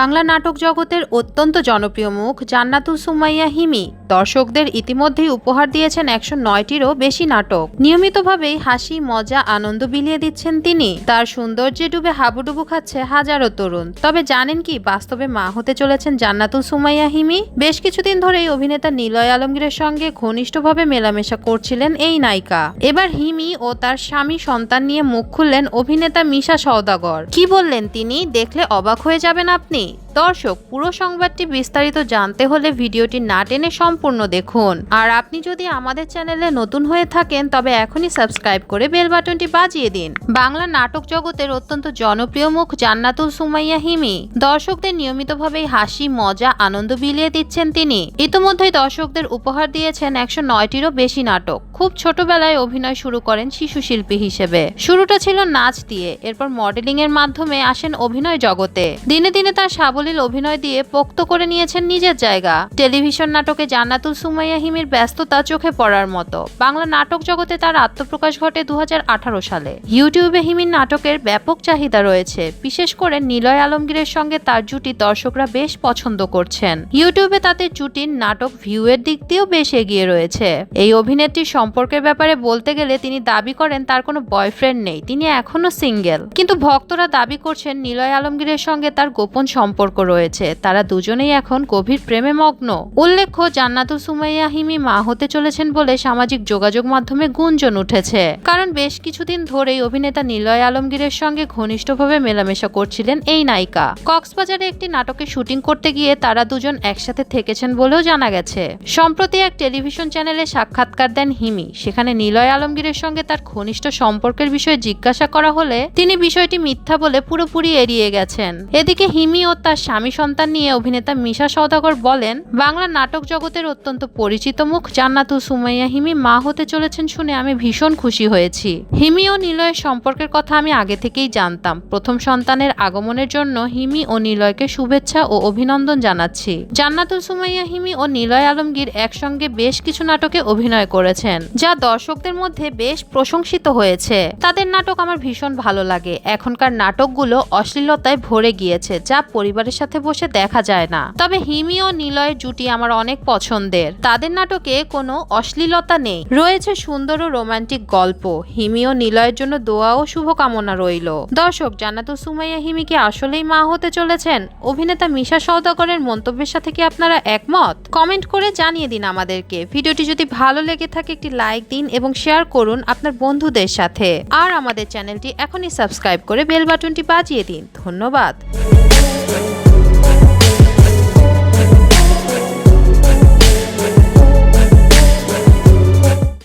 বাংলা নাটক জগতের অত্যন্ত জনপ্রিয় মুখ জান্নাতুল সুমাইয়া হিমি। দর্শকদের ইতিমধ্যেই উপহার দিয়েছেন একশো নয়টিরও বেশি নাটক। নিয়মিতভাবেই হাসি, মজা, আনন্দ বিলিয়ে দিচ্ছেন তিনি। তার সৌন্দর্যে ডুবে হাবুডুবু খাচ্ছে হাজারো তরুণ। তবে জানেন কি, বাস্তবে মা হতে চলেছেন জান্নাতুল সুমাইয়া হিমি? বেশ কিছুদিন ধরেই অভিনেতা নিলয় আলমগীরের সঙ্গে ঘনিষ্ঠভাবে মেলামেশা করছিলেন এই নায়িকা। এবার হিমি ও তার স্বামী সন্তান নিয়ে মুখ খুললেন অভিনেতা মিশা সওদাগর। কি বললেন তিনি? দেখলে অবাক হয়ে যাবেন আপনি। money দর্শক, পুরো সংবাদটি বিস্তারিত জানতে হলে ভিডিওটি না টেনে সম্পূর্ণ দেখুন। আর আপনি যদি আমাদের চ্যানেলে নতুন হয়ে থাকেন, তবে এখনই সাবস্ক্রাইব করে বেল বাটনটি বাজিয়ে দিন। বাংলা নাটক জগতের অত্যন্ত জনপ্রিয় মুখ জান্নাতুল সুমাইয়া হিমি। দর্শকদের নিয়মিতভাবেই হাসি, মজা, আনন্দ বিলিয়ে দিচ্ছেন তিনি। ইতোমধ্যেই দর্শকদের উপহার দিয়েছেন একশো নয়টিরও বেশি নাটক। খুব ছোটবেলায় অভিনয় শুরু করেন শিশু শিল্পী হিসেবে। শুরুটা ছিল নাচ দিয়ে, এরপর মডেলিং এর মাধ্যমে আসেন অভিনয় জগতে। দিনে দিনে তার সাবলীল অভিনয় দিয়ে পোক্ত করে নিয়েছেন নিজের জায়গা। টেলিভিশন নাটকে জান্নাতুল সুমাইয়া হিমির ব্যস্ততা চোখে পড়ার মতো। বাংলা নাটক জগতে তার আত্মপ্রকাশ ঘটে দুহাজার আঠারো সালে। ইউটিউবে হিমির নাটকের ব্যাপক চাহিদা রয়েছে। বিশেষ করে নিলয় আলমগীরের সঙ্গে তার জুটি দর্শকরা বেশ পছন্দ করছেন। ইউটিউবে তাদের জুটির নাটক ভিউয়ের দিক দিয়েও বেশ এগিয়ে রয়েছে। এই অভিনেত্রীর সম্পর্কের ব্যাপারে বলতে গেলে তিনি দাবি করেন, তার কোনো বয়ফ্রেন্ড নেই। তিনি এখনও সিঙ্গেল। কিন্তু ভক্তরা দাবি করছেন, নিলয় আলমগীরের সঙ্গে তার গোপন সম্পর্ক রয়েছে। তারা দুজনেই এখন গভীর প্রেমে মগ্ন। উল্লেখ্য, জান্নাতুল সুমাইয়া হিমি মা হতে চলেছেন বলে সামাজিক যোগাযোগ মাধ্যমে গুঞ্জন উঠেছে। কারণ বেশ কিছুদিন ধরেই অভিনেতা নিলয় আলমগীরের সঙ্গে ঘনিষ্ঠভাবে মেলামেশা করছিলেন এই নায়িকা। কক্সবাজারে একটি নাটকে শুটিং করতে গিয়ে তারা দুজন একসাথে থেকেছেন বলেও জানা গেছে। সম্প্রতি এক টেলিভিশন চ্যানেলে সাক্ষাৎকার দেন হিমি। সেখানে নিলয় আলমগীরের সঙ্গে তার ঘনিষ্ঠ সম্পর্কের বিষয়ে জিজ্ঞাসা করা হলে তিনি বিষয়টি মিথ্যা বলে পুরোপুরি এড়িয়ে গেছেন। এদিকে হিমি ও তার স্বামী সন্তান নিয়ে অভিনেতা মিশা সওদাগর বলেন, বাংলা নাটক জগতের অত্যন্ত পরিচিত মুখ জান্নাতুল সুমাইয়া হিমি মা হতে চলেছেন শুনে আমি ভীষণ খুশি হয়েছি। হিমি ও নিলয়ের সম্পর্কের কথা আমি আগে থেকেই জানতাম। প্রথম সন্তানের আগমনের জন্য হিমি ও নিলয়কে শুভেচ্ছা ও অভিনন্দন জানাচ্ছি। জান্নাতুল সুমাইয়া হিমি ও নিলয় আলমগীর একসঙ্গে বেশ কিছু নাটকে অভিনয় করেছেন, যা দর্শকদের মধ্যে বেশ প্রশংসিত হয়েছে। তাদের নাটক আমার ভীষণ ভালো লাগে। এখনকার নাটকগুলো অশ্লীলতায় ভরে গিয়েছে, যা পরিবারের সাথে বসে দেখা যায় না। তবে হিমি ও নিলয়ের জুটি আমার অনেক পছন্দের। তাদের নাটকে কোনো অশ্লীলতা নেই। রয়েছে সুন্দর ও রোমান্টিক গল্প। হিমি ও নিলয়ের জন্য দোয়া ও শুভকামনা রইল। দর্শক, জান্নাতুল সুমাইয়া হিমি কি আসলেই মা হতে চলেছেন। অভিনেতা মিশা সওদাগরের মন্তব্যের সাথে কি আপনারা একমত? কমেন্ট করে জানিয়ে দিন আমাদেরকে। ভিডিওটি যদি ভালো লেগে থাকে, একটি লাইক দিন এবং শেয়ার করুন আপনার বন্ধুদের সাথে। আর আমাদের চ্যানেলটি এখনই সাবস্ক্রাইব করে বেল বাটনটি বাজিয়ে দিন। ধন্যবাদ।